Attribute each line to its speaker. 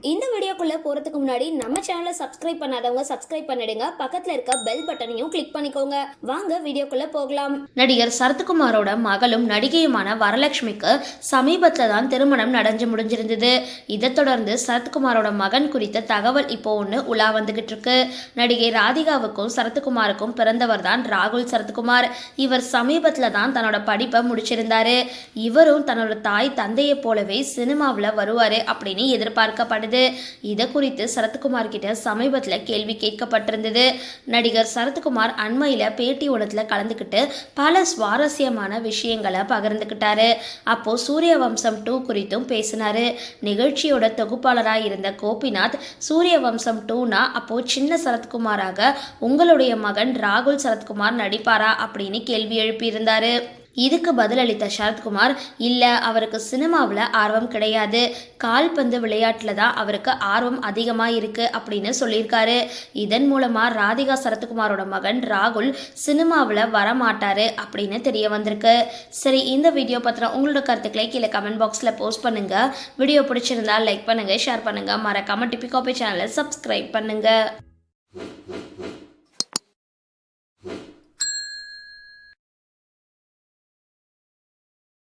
Speaker 1: இந்த வீடியோக்குள்ளே போறதுக்கு முன்னாடி நம்ம சேனலை சப்ஸ்கிரைப் பண்ணாதவங்க சப்ஸ்கிரைப் பண்ணிடுங்க. பக்கத்தில் இருக்க பெல் பட்டனையும் கிளிக் பண்ணிக்கோங்க. வாங்க வீடியோக்குள்ளே போகலாம்.
Speaker 2: நடிகர் சரத்குமாரோட மகளும் நடிகையுமான வரலட்சுமிக்கு சமீபத்தில் தான் திருமணம் நடந்து முடிஞ்சிருந்தது. இதைத் தொடர்ந்து சரத்குமாரோட மகன் குறித்த தகவல் இப்போ ஒன்று உலா வந்துகிட்டு இருக்கு. நடிகை ராதிகாவுக்கும் சரத்குமாருக்கும் பிறந்தவர் தான் ராகுல் சரத்குமார். இவர் சமீபத்தில் தான் தன்னோட படிப்பை முடிச்சிருந்தாரு. இவரும் தன்னோட தாய் தந்தையை போலவே சினிமாவில் வருவார் அப்படின்னு எதிர்பார்க்கப்படுது. இதை குறித்து சரத்குமார் கிட்ட சமீபத்தில் கேள்வி கேட்கப்பட்டிருந்தது. நடிகர் சரத்குமார் அண்மையில் பேட்டி ஒன்றத்தில் கலந்துக்கிட்டு பல சுவாரஸ்யமான விஷயங்களை பகிர்ந்துக்கிட்டாரு அப்போ சூரிய வம்சம் டூ குறித்தும் பேசினாரு. நிகழ்ச்சியோட தொகுப்பாளராக இருந்த கோபிநாத் சூரிய வம்சம் டூனா அப்போ சின்ன சரத்குமாராக உங்களுடைய மகன் ராகுல் சரத்குமார் நடிப்பாரா அப்படின்னு கேள்வி எழுப்பியிருந்தாரு. இதுக்கு பதிலளித்த சரத்குமார் இல்லை அவருக்கு சினிமாவில் ஆர்வம் கிடையாது. கால்பந்து விளையாட்டில் தான் அவருக்கு ஆர்வம் அதிகமாக இருக்குது அப்படின்னு சொல்லியிருக்காரு. இதன் மூலமாக ராதிகா சரத்குமாரோட மகன் ராகுல் சினிமாவில் வரமாட்டார் அப்படின்னு தெரிய வந்திருக்கு. சரி இந்த வீடியோ பத்திரம் உங்களோட கருத்துக்களை கீழே கமெண்ட் பாக்ஸில் போஸ்ட் பண்ணுங்கள் வீடியோ பிடிச்சிருந்தா லைக் பண்ணுங்கள் ஷேர் பண்ணுங்கள் மறக்காமல் டிபி காபி சேனலை சப்ஸ்கிரைப் பண்ணுங்கள்